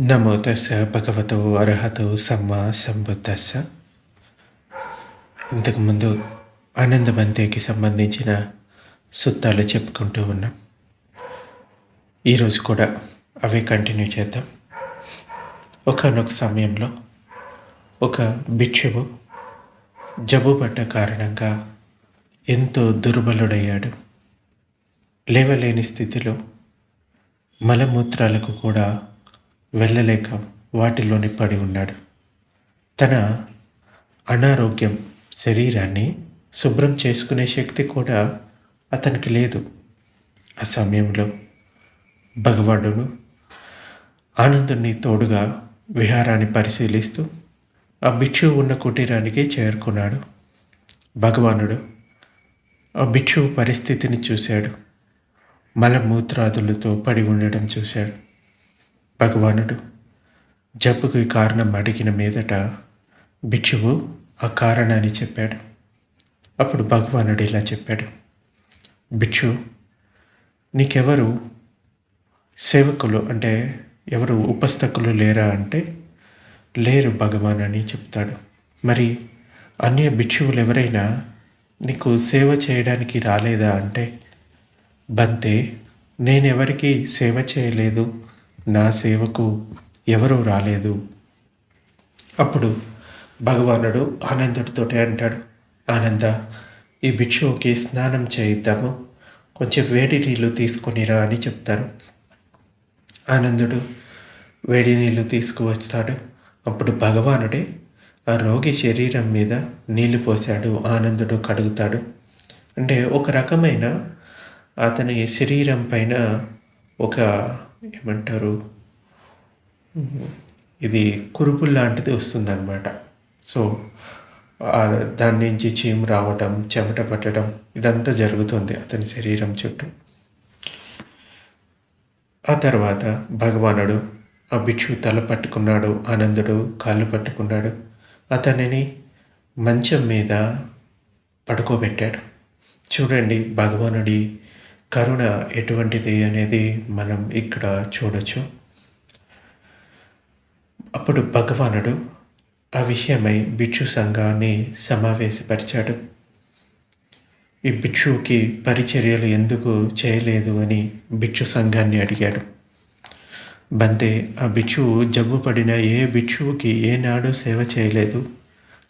నమో తస్స భగవతో అర్హతో సమ్మ సంబుద్ధస్స ఇంతకుముందు ఆనందబంతేకి సంబంధించిన సుత్తాలు చెప్పుకుంటూ ఉన్నాం. ఈరోజు కూడా అవే కంటిన్యూ చేద్దాం. ఒకనొక సమయంలో ఒక భిక్షువు జబ్బు పడ్డ కారణంగా ఎంతో దుర్బలుడయ్యాడు. లేవలేని స్థితిలో మలమూత్రాలకు కూడా వెళ్ళలేక వాటిలోని పడి ఉన్నాడు. తన అనారోగ్యం శరీరాన్ని శుభ్రం చేసుకునే శక్తి కూడా అతనికి లేదు. ఆ సమయంలో భగవానుడు ఆనందుని తోడుగా విహారాన్ని పరిశీలిస్తూ ఆ భిక్షువు ఉన్న కుటీరానికి చేరుకున్నాడు. భగవానుడు ఆ భిక్షువు పరిస్థితిని చూశాడు. మలమూత్రాదులతో పడి ఉండడం చూశాడు. భగవానుడు జబ్బుకి కారణం అడిగిన మీదట భిక్షువు ఆ కారణాన్ని చెప్పాడు. అప్పుడు భగవానుడు ఇలా చెప్పాడు భిక్షు నీకెవరు సేవకులు అంటే ఎవరు ఉపస్థకులు లేరా అంటే లేరు భగవాన్ అని చెప్తాడు. మరి అన్య భిక్షువులు ఎవరైనా నీకు సేవ చేయడానికి రాలేదా అంటే బంతే నేనెవరికి సేవ చేయలేదు నా సేవకు ఎవరూ రాలేదు. అప్పుడు భగవానుడు ఆనందుడితోటే అంటాడు ఆనంద ఈ భిక్షువుకి స్నానం చేయిద్దాము. కొంచెం వేడి నీళ్ళు తీసుకొనిరా అని చెప్తారు. ఆనందుడు వేడి నీళ్ళు తీసుకువస్తాడు. అప్పుడు భగవానుడే ఆ రోగి శరీరం మీద నీళ్ళు పోశాడు. ఆనందుడు కడుగుతాడు. అంటే ఒక రకమైన అతని శరీరం పైన ఒక ఏమంటారు? ఇది కురుపులు లాంటిది వస్తుందన్నమాట. సో దాని నుంచి చీము రావటం చెమట పట్టడం ఇదంతా జరుగుతుంది అతని శరీరం చుట్టూ. ఆ తర్వాత భగవానుడు ఆ భిక్షు తల పట్టుకున్నాడు ఆనందుడు కాళ్ళు పట్టుకున్నాడు. అతనిని మంచం మీద పడుకోబెట్టాడు. చూడండి భగవానుడి కరుణ ఎటువంటిది అనేది మనం ఇక్కడ చూడొచ్చు. అప్పుడు భగవానుడు ఆ విషయమై భిక్షు సంఘాన్ని సమావేశపరిచాడు. ఈ భిక్షువుకి పరిచర్యలు ఎందుకు చేయలేదు అని భిక్షు సంఘాన్ని అడిగాడు. బంతే ఆ భిక్షువు జబ్బు పడిన ఏ భిక్షువుకి ఏనాడు సేవ చేయలేదు.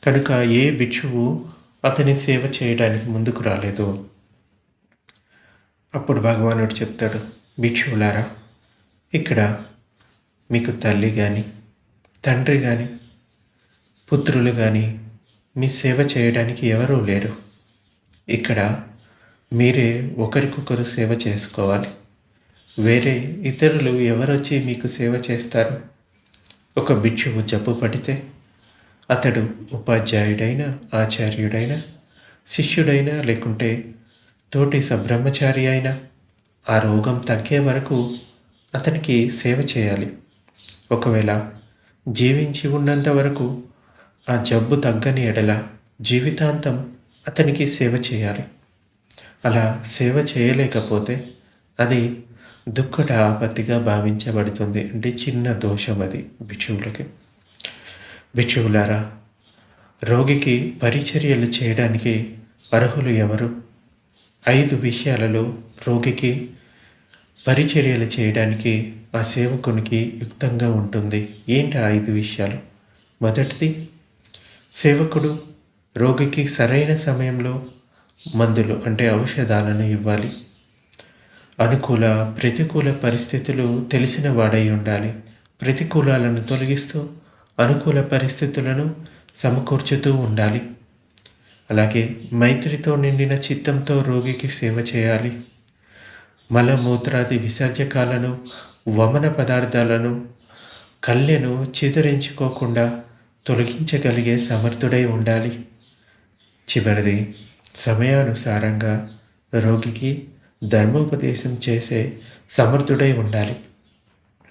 కనుక ఏ భిక్షువు అతని సేవ చేయడానికి ముందుకు రాలేదు. అప్పుడు భగవానుడు చెప్తాడు భిక్షువులారా ఇక్కడ మీకు తల్లి కానీ తండ్రి కానీ పుత్రులు కానీ మీ సేవ చేయడానికి ఎవరూ లేరు. ఇక్కడ మీరే ఒకరికొకరు సేవ చేసుకోవాలి. వేరే ఇతరులు ఎవరొచ్చి మీకు సేవ చేస్తారు? ఒక భిక్షువు జబ్బు పడితే అతడు ఉపాధ్యాయుడైనా ఆచార్యుడైనా శిష్యుడైనా లేకుంటే తోటి సబ్రహ్మచారి అయినా ఆ రోగం తగ్గే వరకు అతనికి సేవ చేయాలి. ఒకవేళ జీవించి ఉన్నంత వరకు ఆ జబ్బు తగ్గని ఎడల జీవితాంతం అతనికి సేవ చేయాలి. అలా సేవ చేయలేకపోతే అది దుక్కట ఆపత్తిగా భావించబడుతుంది అంటే చిన్న దోషం అది భిక్షువులకి. భిక్షువులారా రోగికి పరిచర్యలు చేయడానికి అర్హులు ఎవరు? ఐదు విషయాలలో రోగికి పరిచర్యలు చేయడానికి ఆ సేవకునికి యుక్తంగా ఉంటుంది. ఏంటి ఆ ఐదు విషయాలు? మొదటిది సేవకుడు రోగికి సరైన సమయంలో మందులు అంటే ఔషధాలను ఇవ్వాలి. అనుకూల ప్రతికూల పరిస్థితులు తెలిసిన వాడై ఉండాలి. ప్రతికూలాలను తొలగిస్తూ అనుకూల పరిస్థితులను సమకూర్చుతూ ఉండాలి. అలాగే మైత్రితో నిండిన చిత్తంతో రోగికి సేవ చేయాలి. మలమూత్రాది విసర్జకాలను వమన పదార్థాలను కళ్ళెను చిదరించుకోకుండా తొలగించగలిగే సమర్థుడై ఉండాలి. చివరిది సమయానుసారంగా రోగికి ధర్మోపదేశం చేసే సమర్థుడై ఉండాలి.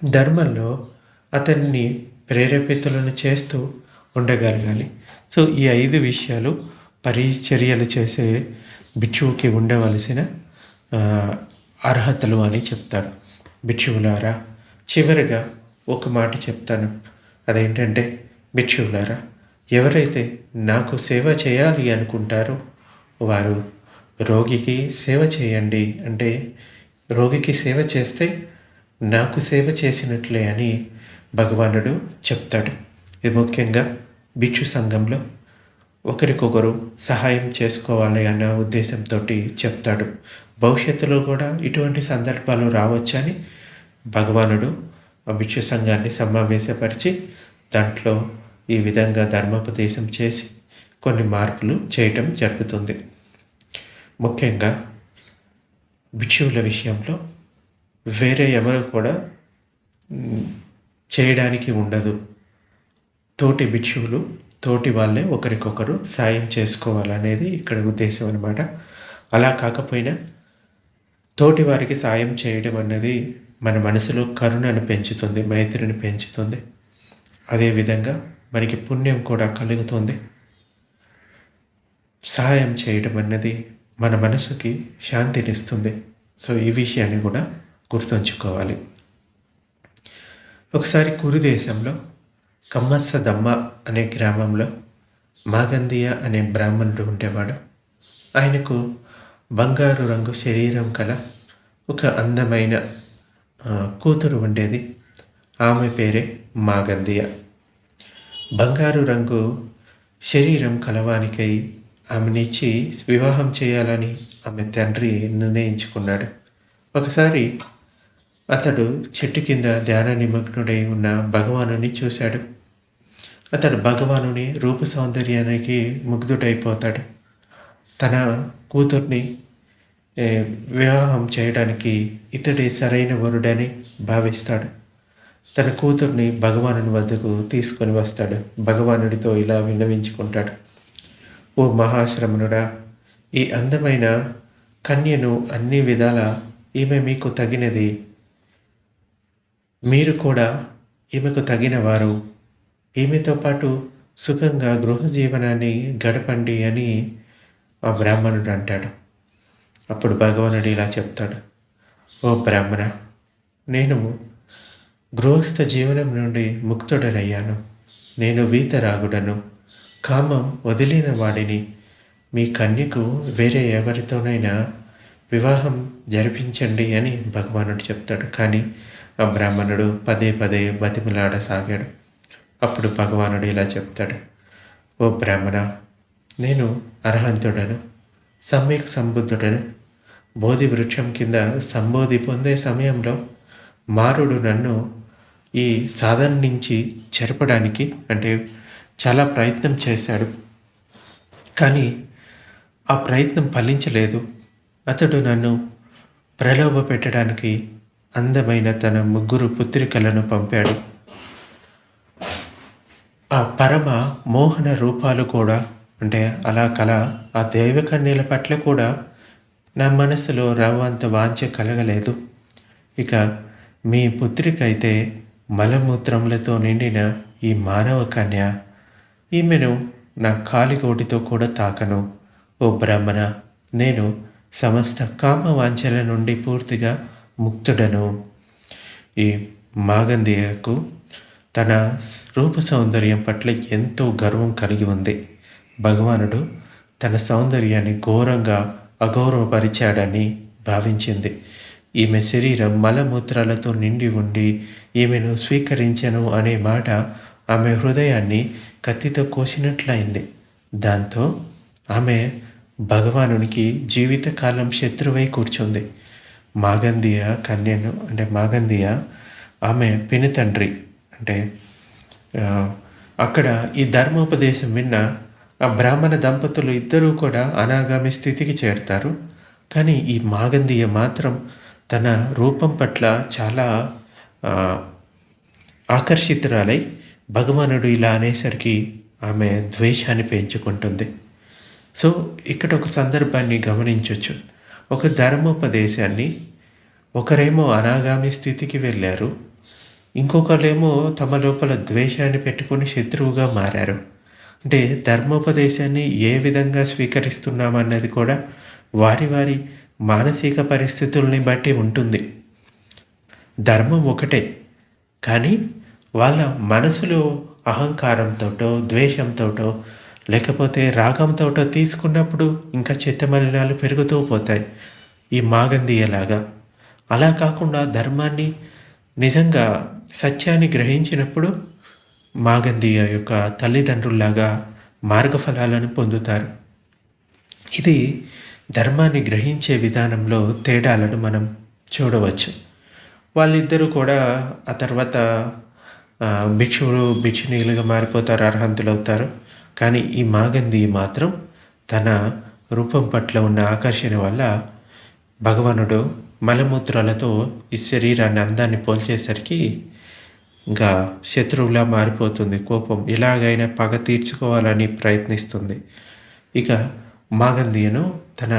ధర్మంలో అతన్ని ప్రేరేపితులను చేస్తూ ఉండగలగాలి. సో ఈ ఐదు విషయాలు పరిచర్యలు చేసే భిక్షువుకి ఉండవలసిన అర్హతలు అని చెప్తారు. భిక్షువులారా చివరిగా ఒక మాట చెప్తాను. అదేంటంటే భిక్షువులారా ఎవరైతే నాకు సేవ చేయాలి అనుకుంటారో వారు రోగికి సేవ చేయండి. అంటే రోగికి సేవ చేస్తే నాకు సేవ చేసినట్లే అని భగవానుడు చెప్తాడు. ఇది ముఖ్యంగా భిక్షు సంఘంలో ఒకరికొకరు సహాయం చేసుకోవాలి అన్న ఉద్దేశంతో చెప్తాడు. భవిష్యత్తులో కూడా ఇటువంటి సందర్భాలు రావచ్చని భగవానుడు ఆ భిక్షు సంఘాన్ని సమావేశపరిచి దాంట్లో ఈ విధంగా ధర్మోపదేశం చేసి కొన్ని మార్పులు చేయటం జరుగుతుంది. ముఖ్యంగా భిక్షువుల విషయంలో వేరే ఎవరు కూడా చేయడానికి ఉండదు. తోటి భిక్షువులు తోటి వాళ్ళే ఒకరికొకరు సాయం చేసుకోవాలనేది ఇక్కడ ఉద్దేశం అనమాట అలా కాకపోయినా తోటి వారికి సాయం చేయడం అన్నది మన మనసులో కరుణను పెంచుతుంది మైత్రిని పెంచుతుంది. అదేవిధంగా మనకి పుణ్యం కూడా కలుగుతుంది. సహాయం చేయడం అన్నది మన మనసుకి శాంతినిస్తుంది. సో ఈ విషయాన్ని కూడా గుర్తుంచుకోవాలి. ఒకసారి కురు దేశంలో కమ్మస్స దమ్మ అనే గ్రామంలో మాగందియ అనే బ్రాహ్మణుడు ఉండేవాడు. ఆయనకు బంగారు రంగు శరీరం కల ఒక అందమైన కూతురు ఉండేది. ఆమె పేరే మాగందియ బంగారు రంగు శరీరం కలవానికై ఆమెనిచ్చి వివాహం చేయాలని ఆమె తండ్రి నిర్ణయించుకున్నాడు. ఒకసారి అతడు చెట్టు కింద ధ్యాన నిమగ్నుడై ఉన్న భగవానుని చూశాడు. అతడు భగవానుని రూప సౌందర్యానికి ముగ్ధుడైపోతాడు. తన కూతుర్ని వివాహం చేయడానికి ఇతడే సరైన వరుడని భావిస్తాడు. తన కూతుర్ని భగవానుని వద్దకు తీసుకొని వస్తాడు. భగవానుడితో ఇలా విన్నవించుకుంటాడు. ఓ మహాశ్రమణుడా ఈ అందమైన కన్యను అన్ని విధాల ఈమె మీకు తగినది. మీరు కూడా ఈమెకు తగినవారు ఈమెతో పాటు సుఖంగా గృహ జీవనాన్ని గడపండి అని ఆ బ్రాహ్మణుడు అంటాడు. అప్పుడు భగవానుడు ఇలా చెప్తాడు. ఓ బ్రాహ్మణ నేను గృహస్థ జీవనం నుండి ముక్తుడనయ్యాను. నేను వీతరాగుడను. కామం వదిలిన వాడిని. మీ కన్యకు వేరే ఎవరితోనైనా వివాహం జరిపించండి అని భగవానుడు చెప్తాడు. కానీ ఆ బ్రాహ్మణుడు పదే పదే బతిమలాడసాగాడు. అప్పుడు భగవానుడు ఇలా చెప్తాడు ఓ బ్రాహ్మణ నేను అర్హంతుడను సమ్యక్ సంబుద్ధుడను. బోధి వృక్షం కింద సంబోధి పొందే సమయంలో మారుడు నన్ను ఈ సాధన నుంచి చెరపడానికి అంటే చాలా ప్రయత్నం చేశాడు. కానీ ఆ ప్రయత్నం ఫలించలేదు. అతడు నన్ను ప్రలోభ పెట్టడానికి అందమైన తన ముగ్గురు పుత్రికలను పంపాడు. ఆ పరమ మోహన రూపాలు కూడా అంటే అలా కల ఆ దైవకన్యల పట్ల కూడా నా మనసులో రవ్వంత వాంఛ కలగలేదు. ఇక మీ పుత్రిక అయితే మలమూత్రములతో నిండిన ఈ మానవ కన్య ఈమెను నా కాలిగోటితో కూడా తాకను. ఓ బ్రాహ్మణ నేను సమస్త కామ వాంఛల నుండి పూర్తిగా ముక్తుడను. ఈ మాగంధియకు తన రూప సౌందర్యం పట్ల ఎంతో గర్వం కలిగి ఉంది. భగవానుడు తన సౌందర్యాన్ని ఘోరంగా అగౌరవపరిచాడని భావించింది. ఈమె శరీరం మలమూత్రాలతో నిండి ఉండి ఈమెను స్వీకరించను అనే మాట ఆమె హృదయాన్ని కత్తితో కోసినట్లయింది. దాంతో ఆమె భగవానునికి జీవితకాలం శత్రువై కూర్చుంది. మాగంధియ కన్యను అంటే మాగంధియ ఆమె పిని తండ్రి అంటే అక్కడ ఈ ధర్మోపదేశం విన్న ఆ బ్రాహ్మణ దంపతులు ఇద్దరూ కూడా అనాగామి స్థితికి చేరుతారు. కానీ ఈ మాగంధియ మాత్రం తన రూపం పట్ల చాలా ఆకర్షితురాలై భగవానుడు ఇలా అనేసరికి ఆమె ద్వేషాన్ని పెంచుకుంటుంది. సో ఇక్కడ ఒక సందర్భాన్ని గమనించవచ్చు ఒక ధర్మోపదేశాన్ని ఒకరేమో అనాగామి స్థితికి వెళ్ళారు ఇంకొకరేమో తమ లోపల ద్వేషాన్ని పెట్టుకొని శత్రువుగా మారారు. అంటే ధర్మోపదేశాన్ని ఏ విధంగా స్వీకరిస్తున్నామన్నది కూడా వారి వారి మానసిక పరిస్థితుల్ని బట్టి ఉంటుంది. ధర్మం ఒకటే. కానీ వాళ్ళ మనసులో అహంకారంతోటో ద్వేషంతోటో లేకపోతే రాగంతోటో తీసుకున్నప్పుడు ఇంకా చెత్త మలినాలు పెరుగుతూ పోతాయి ఈ మాగందీయలాగా. అలా కాకుండా ధర్మాన్ని నిజంగా సత్యాన్ని గ్రహించినప్పుడు మాగంధీయ యొక్క తల్లిదండ్రుల్లాగా మార్గఫలాలను పొందుతారు. ఇది ధర్మాన్ని గ్రహించే విధానంలో తేడాలను మనం చూడవచ్చు. వాళ్ళిద్దరూ కూడా ఆ తర్వాత భిక్షువులు భిక్షునీలుగా మారిపోతారు అర్హంతులు అవుతారు కానీ ఈ మాగంధి మాత్రం తన రూపం పట్ల ఉన్న ఆకర్షణ వల్ల భగవానుడు మలమూత్రాలతో ఈ శరీరాన్ని అందాన్ని పోల్చేసరికి ఇంకా శత్రువులా మారిపోతుంది. కోపం ఎలాగైనా పగ తీర్చుకోవాలని ప్రయత్నిస్తుంది. ఇక మాగంధియను తన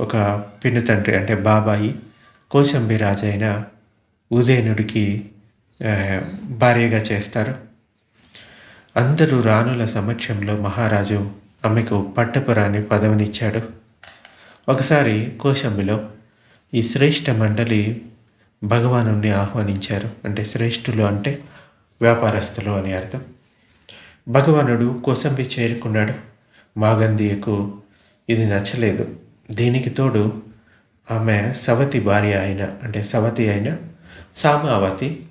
ఒక పిన్ను తండ్రి అంటే బాబాయి కోశంబి రాజు అయిన ఉదయనుడికి భార్యగా చేస్తారు. అందరూ రాణుల సమక్షంలో మహారాజు ఆమెకు పట్టపురాని పదవినిచ్చాడు. ఒకసారి కోశంబిలో ఈ శ్రేష్ఠ మండలి భగవాను ఆహ్వానించారు. అంటే శ్రేష్ఠులు అంటే వ్యాపారస్తులు అని అర్థం. భగవానుడు కోసంబి చేరుకున్నాడు. మాగంధియకు ఇది నచ్చలేదు. దీనికి తోడు ఆమె సవతి భార్య అయిన అంటే సవతి అయిన సామావతి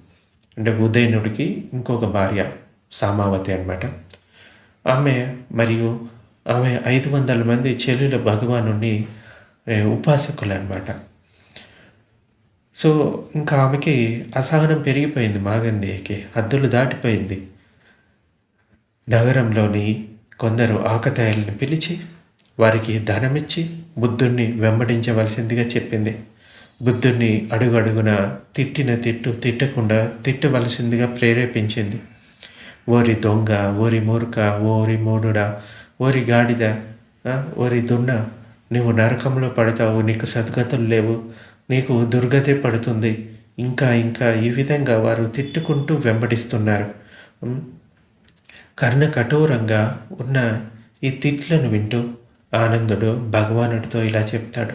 అంటే ఉదయనుడికి ఇంకొక భార్య సామావతి అనమాట ఆమె మరియు ఆమె ఐదు వందల మంది చెల్లుల భగవాను ఉపాసకులు అనమాట సో ఇంకా ఆమెకి అసహనం పెరిగిపోయింది మాగంధికి హద్దులు దాటిపోయింది. నగరంలోని కొందరు ఆకతాయిల్ని పిలిచి వారికి ధనమిచ్చి బుద్ధుణ్ణి వెంబడించవలసిందిగా చెప్పింది. బుద్ధుణ్ణి అడుగడుగున తిట్టిన తిట్టు తిట్టకుండా తిట్టవలసిందిగా ప్రేరేపించింది. ఓరి దొంగ ఓరి మూర్ఖ ఓరి మూడుడా ఓరి గాడిద ఓరి దున్న నువ్వు నరకంలో పడతావు నీకు సద్గతులు లేవు నీకు దుర్గతే పడుతుంది. ఇంకా ఇంకా ఈ విధంగా వారు తిట్టుకుంటూ వెంబడిస్తున్నారు. కర్ణ కఠోరంగా ఉన్న ఈ తిట్లను వింటూ ఆనందుడు భగవానుడితో ఇలా చెప్తాడు.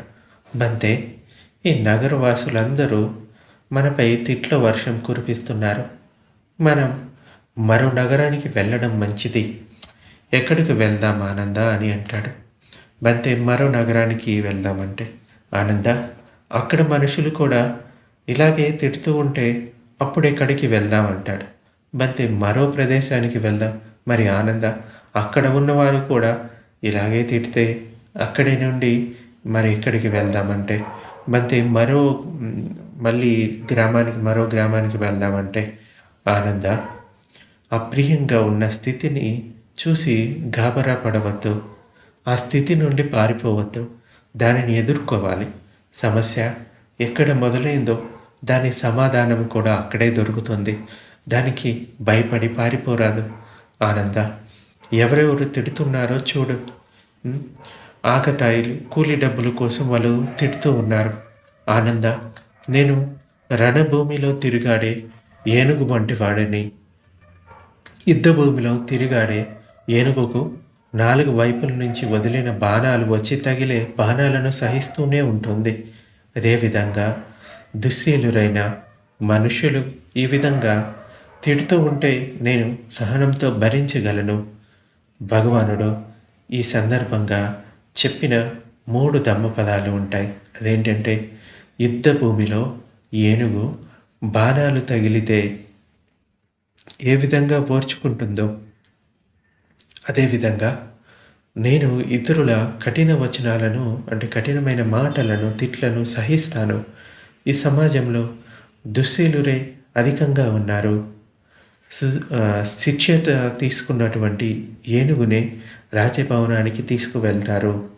బంతే ఈ నగరవాసులందరూ మనపై తిట్ల వర్షం కురిపిస్తున్నారు. మనం మరో నగరానికి వెళ్ళడం మంచిది. ఎక్కడికి వెళ్దాం ఆనంద? అని అంటాడు. బంతే మరో నగరానికి వెళ్దామంటే. ఆనంద అక్కడ మనుషులు కూడా ఇలాగే తిడుతూ ఉంటే అప్పుడు ఎక్కడికి వెళ్దాం అంటాడు. బంతి మరో ప్రదేశానికి వెళ్దాం. మరి ఆనంద అక్కడ ఉన్నవారు కూడా ఇలాగే తిడితే అక్కడి నుండి మరి ఇక్కడికి వెళ్దామంటే బంతి మరో మళ్ళీ గ్రామానికి మరో గ్రామానికి వెళ్దామంటే ఆనంద అప్రియంగా ఉన్న స్థితిని చూసి గాబరా పడవద్దు. ఆ స్థితి నుండి పారిపోవద్దు. దానిని ఎదుర్కోవాలి. సమస్య ఎక్కడ మొదలైందో దాని సమాధానం కూడా అక్కడే దొరుకుతుంది. దానికి భయపడి పారిపోరాదు. ఆనంద ఎవరెవరు తిడుతున్నారో చూడు. ఆకతాయిలు కూలి డబ్బుల కోసం వాళ్ళు తిడుతూ ఉన్నారు. ఆనంద నేను రణభూమిలో తిరుగాడే ఏనుగు వంటి వాడిని. యుద్ధభూమిలో తిరిగాడే ఏనుగుకు నాలుగు వైపుల నుంచి వదిలిన బాణాలు వచ్చి తగిలే బాణాలను సహిస్తూనే ఉంటుంది. అదేవిధంగా దుశ్శీలురైన మనుషులు ఈ విధంగా తిడుతూ ఉంటే నేను సహనంతో భరించగలను. భగవానుడు ఈ సందర్భంగా చెప్పిన మూడు దమ్మ పదాలు ఉంటాయి. అదేంటంటే యుద్ధ భూమిలో ఏనుగు బాణాలు తగిలితే ఏ విధంగా ఓర్చుకుంటుందో అదేవిధంగా నేను ఇతరుల కఠిన వచనాలను అంటే కఠినమైన మాటలను తిట్లను సహిస్తాను. ఈ సమాజంలో దుశ్శీలురే అధికంగా ఉన్నారు. శిక్షత శిక్ష తీసుకున్నటువంటి ఏనుగునే రాజభవనానికి తీసుకువెళ్తారు.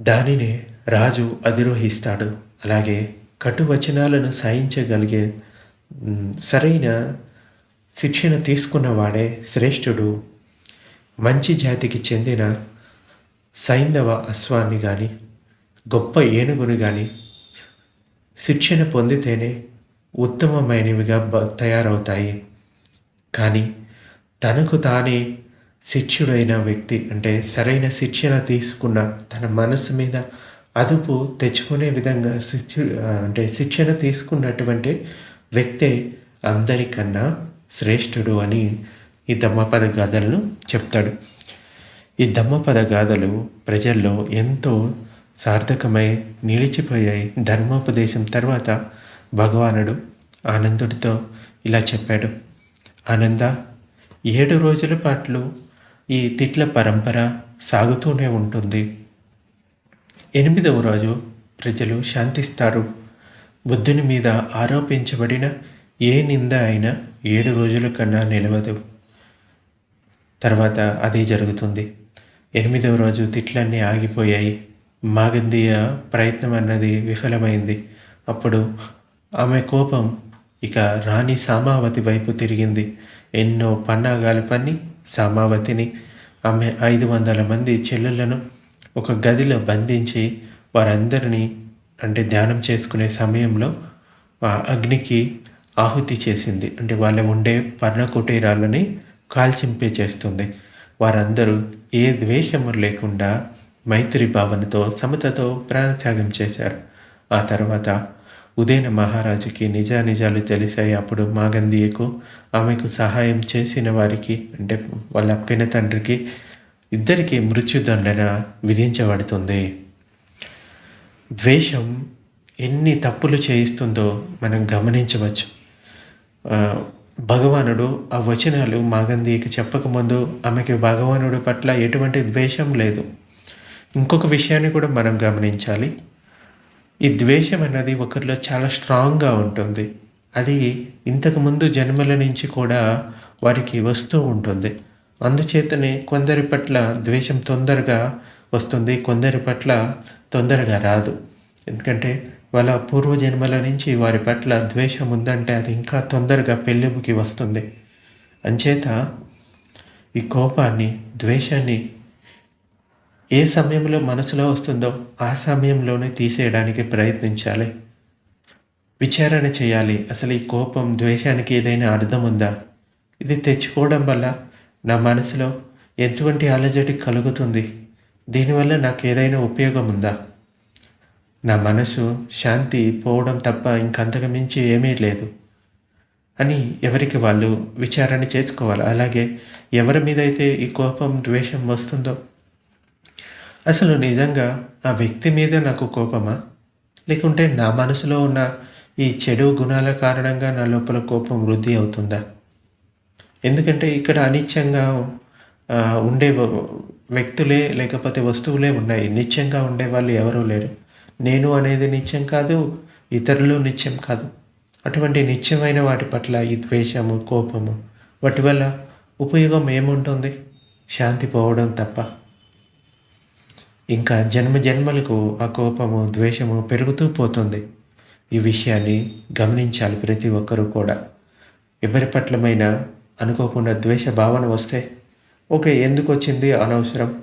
దానినే రాజు అధిరోహిస్తాడు. అలాగే కటువచనాలను సహించగలిగే సరైన శిక్షణ తీసుకున్నవాడే శ్రేష్ఠుడు. మంచి జాతికి చెందిన సైంధవ అశ్వాన్ని కానీ గొప్ప ఏనుగుని కానీ శిక్షణ పొందితేనే ఉత్తమమైనవిగా బ- తయారవుతాయి. కానీ తనకు తానే శిక్షుడైన వ్యక్తి అంటే సరైన శిక్షణ తీసుకున్న తన మనసు మీద అదుపు తెచ్చుకునే విధంగా శిక్షు అంటే శిక్షణ తీసుకున్నటువంటి వ్యక్తే అందరికన్నా శ్రేష్ఠుడు అని ఈ దమ్మపద గాథలను చెప్తాడు. ఈ దమ్మపద గాథలు ప్రజల్లో ఎంతో సార్థకమై నిలిచిపోయాయి. ధర్మోపదేశం తర్వాత భగవానుడు ఆనందుడితో ఇలా చెప్పాడు. ఆనంద ఏడు రోజుల పాటు ఈ తిట్ల పరంపర సాగుతూనే ఉంటుంది. ఎనిమిదవ రోజు ప్రజలు శాంతిస్తారు. బుద్ధుని మీద ఆరోపించబడిన ఏ నింద అయినా ఏడు రోజుల కన్నా నిలవదు. తర్వాత అదే జరుగుతుంది. ఎనిమిదవ రోజు తిట్లన్నీ ఆగిపోయాయి. మాగందీయ ప్రయత్నం అన్నది విఫలమైంది. అప్పుడు ఆమె కోపం ఇక రాణి సామావతి వైపు తిరిగింది. ఎన్నో పన్నాగాలు పన్ని సామావతిని ఆమె ఐదు వందల మంది చెల్లెలను ఒక గదిలో బంధించి వారందరినీ అంటే ధ్యానం చేసుకునే సమయంలో ఆ అగ్నికి ఆహుతి చేసింది. అంటే వాళ్ళ ఉండే పర్ణ కుటీరాలని కాల్చింపే చేస్తుంది. వారందరూ ఏ ద్వేషము లేకుండా మైత్రి భావనతో సమతతో ప్రాణత్యాగం చేశారు. ఆ తర్వాత ఉదయన మహారాజుకి నిజానిజాలు తెలిసాయి. అప్పుడు మాగంధియకు ఆమెకు సహాయం చేసిన వారికి అంటే వాళ్ళ పిన తండ్రికి ఇద్దరికి మృత్యుదండన విధించబడుతుంది. ద్వేషం ఎన్ని తప్పులు చేయిస్తుందో మనం గమనించవచ్చు. భగవానుడు ఆ వచనాలు మాగంధికి చెప్పకముందు ఆమెకి భగవానుడు పట్ల ఎటువంటి ద్వేషం లేదు. ఇంకొక విషయాన్ని కూడా మనం గమనించాలి. ఈ ద్వేషం అన్నది ఒకరిలో చాలా స్ట్రాంగ్గా ఉంటుంది. అది ఇంతకుముందు జన్మల నుంచి కూడా వారికి వస్తూ ఉంటుంది. అందుచేతనే కొందరి పట్ల ద్వేషం తొందరగా వస్తుంది కొందరి పట్ల తొందరగా రాదు. ఎందుకంటే వాళ్ళ పూర్వజన్మల నుంచి వారి పట్ల ద్వేషం ఉందంటే అది ఇంకా తొందరగా పెళ్ళిబుకి వస్తుంది. అంచేత ఈ కోపాన్ని ద్వేషాన్ని ఏ సమయంలో మనసులో వస్తుందో ఆ సమయంలోనే తీసేయడానికి ప్రయత్నించాలి. విచారణ చేయాలి. అసలు ఈ కోపం ద్వేషానికి ఏదైనా అర్థం ఉందా? ఇది తెచ్చుకోవడం వల్ల నా మనసులో ఎటువంటి అలజడి కలుగుతుంది? దీనివల్ల నాకు ఏదైనా ఉపయోగం ఉందా? నా మనసు శాంతి పోవడం తప్ప ఇంకంతకు మించి ఏమీ లేదు. అని ఎవరికి వాళ్ళు విచారణ చేసుకోవాలి. అలాగే ఎవరి మీద అయితే ఈ కోపం ద్వేషం వస్తుందో? అసలు నిజంగా ఆ వ్యక్తి మీద నాకు కోపమా? లేకుంటే నా మనసులో ఉన్న ఈ చెడు గుణాల కారణంగా నా లోపల కోపం వృద్ధి అవుతుందా? ఎందుకంటే ఇక్కడ అనిత్యంగా ఉండే వ్యక్తులే లేకపోతే వస్తువులే ఉన్నాయి. నిత్యంగా ఉండే వాళ్ళు ఎవరూ లేరు. నేను అనేది నిత్యం కాదు ఇతరులు నిత్యం కాదు. అటువంటి నిత్యమైన వాటి పట్ల ఈ ద్వేషము కోపము వాటి వల్ల ఉపయోగం ఏముంటుంది? శాంతి పోవడం తప్ప. ఇంకా జన్మ జన్మలకు ఆ కోపము ద్వేషము పెరుగుతూ పోతుంది. ఈ విషయాన్ని గమనించాలి ప్రతి ఒక్కరూ కూడా. ఎవరి పట్లమైన అనుకోకుండా ద్వేష భావన వస్తే ఓకే ఎందుకు వచ్చింది అనవసరం?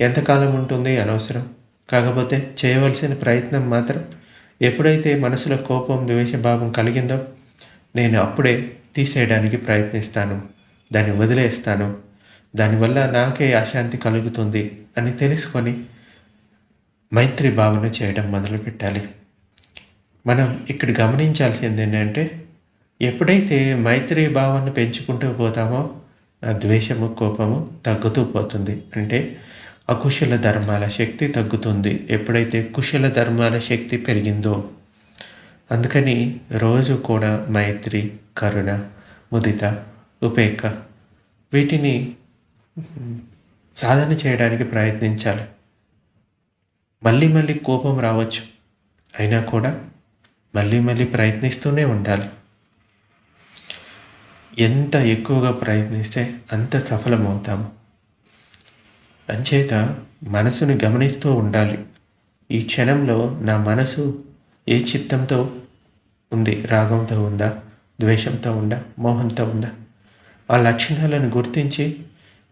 ఎంతకాలం ఉంటుంది అనవసరం? కాకపోతే చేయవలసిన ప్రయత్నం మాత్రం ఎప్పుడైతే మనసులో కోపం ద్వేషభావం కలిగిందో నేను అప్పుడే తీసేయడానికి ప్రయత్నిస్తాను. దాన్ని వదిలేస్తాను. దానివల్ల నాకే అశాంతి కలుగుతుంది అని తెలుసుకొని మైత్రి భావన చేయడం మొదలుపెట్టాలి మనం ఇక్కడ గమనించాల్సింది ఏంటంటే ఎప్పుడైతే మైత్రి భావాన్ని పెంచుకుంటూ పోతామో ఆ ద్వేషము కోపము తగ్గుతూ పోతుంది. అంటే అకుశల ధర్మాల శక్తి తగ్గుతుంది. ఎప్పుడైతే కుశల ధర్మాల శక్తి పెరిగిందో అందుకని రోజు కూడా మైత్రి కరుణ ముదిత ఉపేక్ష వీటిని సాధన చేయడానికి ప్రయత్నించాలి. మళ్ళీ మళ్ళీ కోపం రావచ్చు. అయినా కూడా మళ్ళీ మళ్ళీ ప్రయత్నిస్తూనే ఉండాలి. ఎంత ఎక్కువగా ప్రయత్నిస్తే అంత సఫలమవుతాము. అంచేత మనసును గమనిస్తూ ఉండాలి. ఈ క్షణంలో నా మనసు ఏ చిత్తంతో ఉంది? రాగంతో ఉందా? ద్వేషంతో ఉందా? మోహంతో ఉందా? ఆ లక్షణాలను గుర్తించి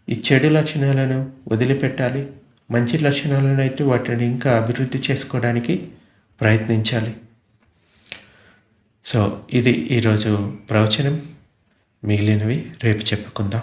ఈ చెడు లక్షణాలను వదిలిపెట్టాలి. మంచి లక్షణాలను అయితే వాటిని ఇంకా అభివృద్ధి చేసుకోవడానికి ప్రయత్నించాలి. సో ఇది ఈరోజు ప్రవచనం. మిగిలినవి రేపు చెప్పుకుందాం.